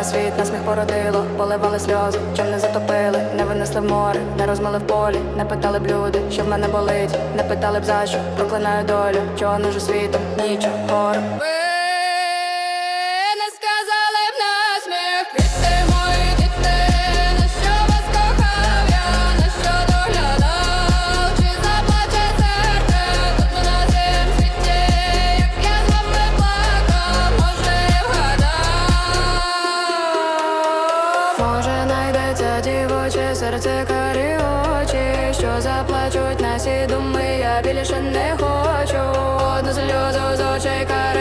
на світ, нас сміх породило, поливали сльози, чим не затопили, не винесли в море, не розмили в полі, не питали б люди, що в мене болить, не питали б за що, проклинаю долю, чого не світом, нічого. Може найдеться дівоче серце карі очі, що заплачуть на сі думи, я більше не хочу. Одну сльозу з очей кари,